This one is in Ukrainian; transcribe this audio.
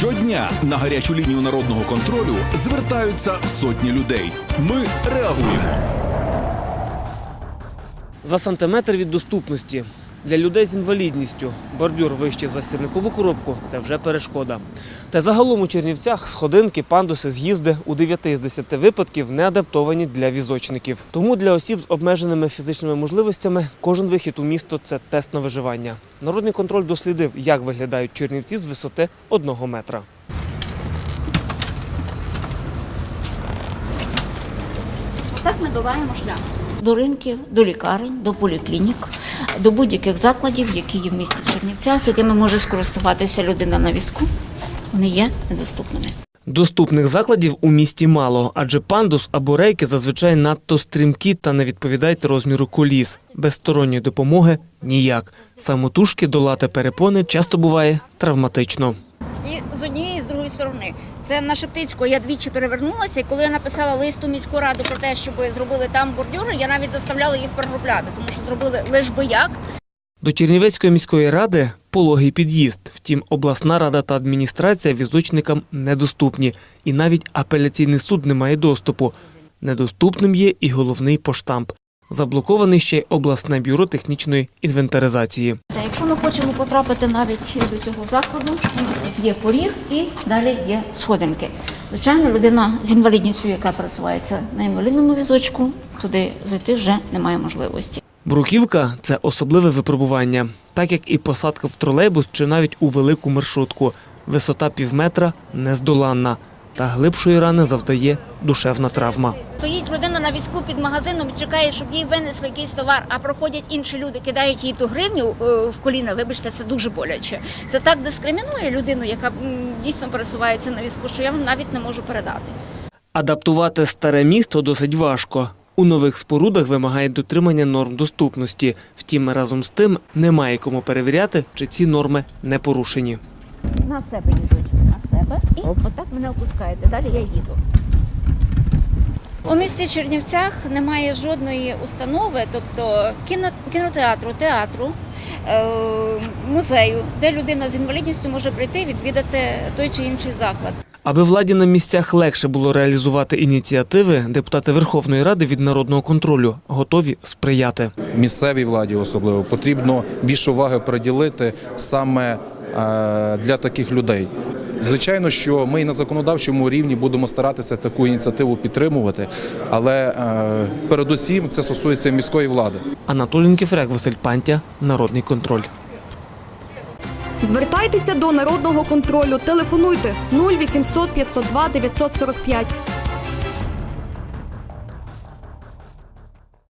Щодня на гарячу лінію народного контролю звертаються сотні людей. Ми реагуємо. За сантиметр від доступності. Для людей з інвалідністю бордюр вище за сірникову коробку це вже перешкода. Та загалом у Чернівцях сходинки, пандуси, з'їзди у 9 з 10 випадків не адаптовані для візочників. Тому для осіб з обмеженими фізичними можливостями кожен вихід у місто це тест на виживання. Народний контроль дослідив, як виглядають Чернівці з висоти одного метра. Так ми долаємо шлях. До ринків, до лікарень, до поліклінік, до будь-яких закладів, які є в місті Чернівцях, якими може скористуватися людина на візку, вони є недоступними. Доступних закладів у місті мало, адже пандус або рейки зазвичай надто стрімкі та не відповідають розміру коліс. Без сторонньої допомоги ніяк. Самотужки долати перепони часто буває травматично. І з однієї, і з другої сторони. Це на Шептицьку я двічі перевернулася, і коли я написала лист у міську раду про те, щоб зробили там бордюри, я навіть заставляла їх переробляти, тому що зробили лиш би як. До Чернівецької міської ради пологий під'їзд. Втім, обласна рада та адміністрація візочникам недоступні. І навіть апеляційний суд не має доступу. Недоступним є і головний поштамп. Заблокований ще й обласне бюро технічної інвентаризації. Та якщо ми хочемо потрапити навіть до цього закладу, є поріг і далі є сходинки. Звичайно, людина з інвалідністю, яка пересувається на інвалідному візочку, туди зайти вже немає можливості. Бруківка це особливе випробування, так як і посадка в тролейбус чи навіть у велику маршрутку. Висота півметра нездоланна, та глибшої рани завдає душевна травма. Стоїть людина на візку під магазином чекає, щоб їй винесли якийсь товар, а проходять інші люди, кидають їй ту гривню е, в коліна. Вибачте, це дуже боляче. Це так дискримінує людину, яка дійсно пересувається на візку, що я вам навіть не можу передати. Адаптувати старе місто досить важко. У нових спорудах вимагає дотримання норм доступності. Втім, разом з тим немає кому перевіряти, чи ці норми не порушені. На себе візочок, на себе. І отак мене опускаєте. Далі я їду. У місті Чернівцях немає жодної установи, тобто кіно, кінотеатру, театру, е, музею, де людина з інвалідністю може прийти і відвідати той чи інший заклад. Аби владі на місцях легше було реалізувати ініціативи, депутати Верховної Ради від народного контролю готові сприяти. місцевій владі особливо потрібно більше уваги приділити саме для таких людей. Звичайно, що ми і на законодавчому рівні будемо старатися таку ініціативу підтримувати, але е, передусім це стосується міської влади. Анатолій Нікіфрек, Василь Пантя, Народний контроль. Звертайтеся до народного контролю. Телефонуйте 0800 502 945